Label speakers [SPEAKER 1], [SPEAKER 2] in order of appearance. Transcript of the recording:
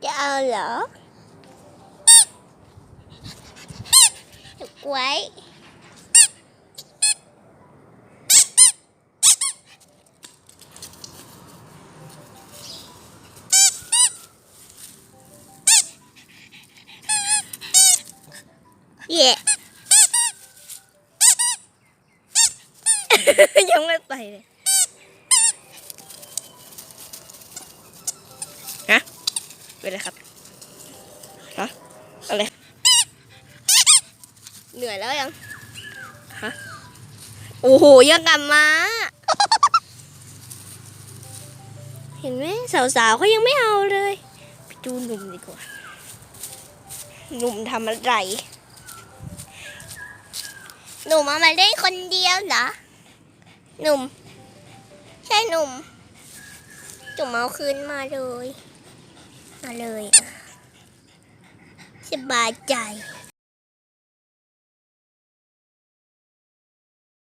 [SPEAKER 1] chào lỡ quậy Yeah. Giống cái tay này. เป็นไรครับฮะอะไรเหนื่อยแล้วยังฮะโอ้โหยังกลับมา เห็นไหมสาวๆเขายังไม่เอาเลยไปดูหนุ่มดีกว่าหนุ่มทำอะไรหนุ่มเอามาได้คนเดียวเหรอ หนุ่ม ใช่หนุ่มจุ่มเอาคืนมาเลยมา เลยอะสบายใจ